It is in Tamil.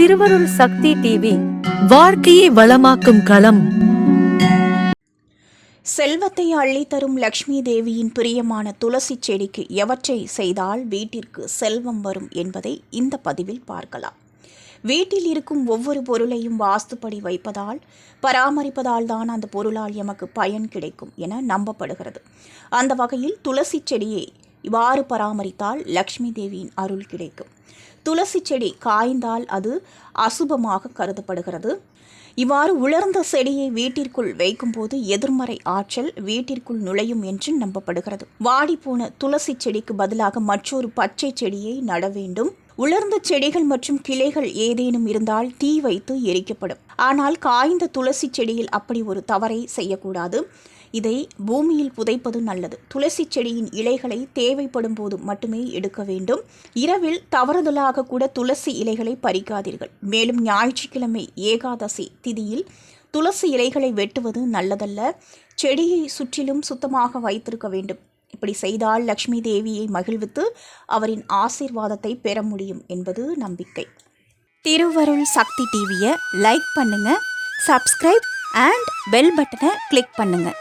திருவருள் சக்தி டிவி வாழ்க்கையை வளமாக்கும் களம். செல்வத்தை அள்ளித்தரும் லக்ஷ்மி தேவியின் பிரியமான துளசி செடிக்கு எவற்றை செய்தால் வீட்டிற்கு செல்வம் வரும் என்பதை இந்த பதிவில் பார்க்கலாம். வீட்டில் இருக்கும் ஒவ்வொரு பொருளையும் வாஸ்துப்படி வைப்பதால் பராமரிப்பதால் தான் அந்த பொருளால் எமக்கு பயன் கிடைக்கும் என நம்பப்படுகிறது. அந்த வகையில் துளசி செடியை இவ்வாறு பராமரித்தால் லக்ஷ்மி தேவியின் அருள் கிடைக்கும். துளசி செடி காய்ந்தால் அது அசுபமாக கருதப்படுகிறது. இவ்வாறு உலர்ந்த செடியை வீட்டிற்குள் வைக்கும்போது எதிர்மறை ஆற்றல் வீட்டிற்குள் நுழையும் என்று நம்பப்படுகிறது. வாடிப்போன துளசி செடிக்கு பதிலாக மற்றொரு பச்சை செடியை நட வேண்டும். உலர்ந்த செடிகள் மற்றும் கிளைகள் ஏதேனும் இருந்தால் தீ வைத்து எரிக்கப்படும். ஆனால் காய்ந்த துளசி செடியில் அப்படி ஒரு தவறை செய்யக்கூடாது. இதை பூமியில் புதைப்பது நல்லது. துளசி செடியின் இலைகளை தேவைப்படும் போது மட்டுமே எடுக்க வேண்டும். இரவில் தவறுதலாக கூட துளசி இலைகளை பறிக்காதீர்கள். மேலும் ஞாயிற்றுக்கிழமை ஏகாதசி திதியில் துளசி இலைகளை வெட்டுவது நல்லதல்ல. செடியை சுற்றிலும் சுத்தமாக வைத்திருக்க வேண்டும். இப்படி செய்தால் லக்ஷ்மி தேவியை மகிழ்வித்து அவரின் ஆசீர்வாதத்தை பெற முடியும் என்பது நம்பிக்கை. திருவருள் சக்தி டிவியை லைக் பண்ணுங்கள் சப்ஸ்கிரைப் அண்ட் பெல் பட்டனை கிளிக் பண்ணுங்கள்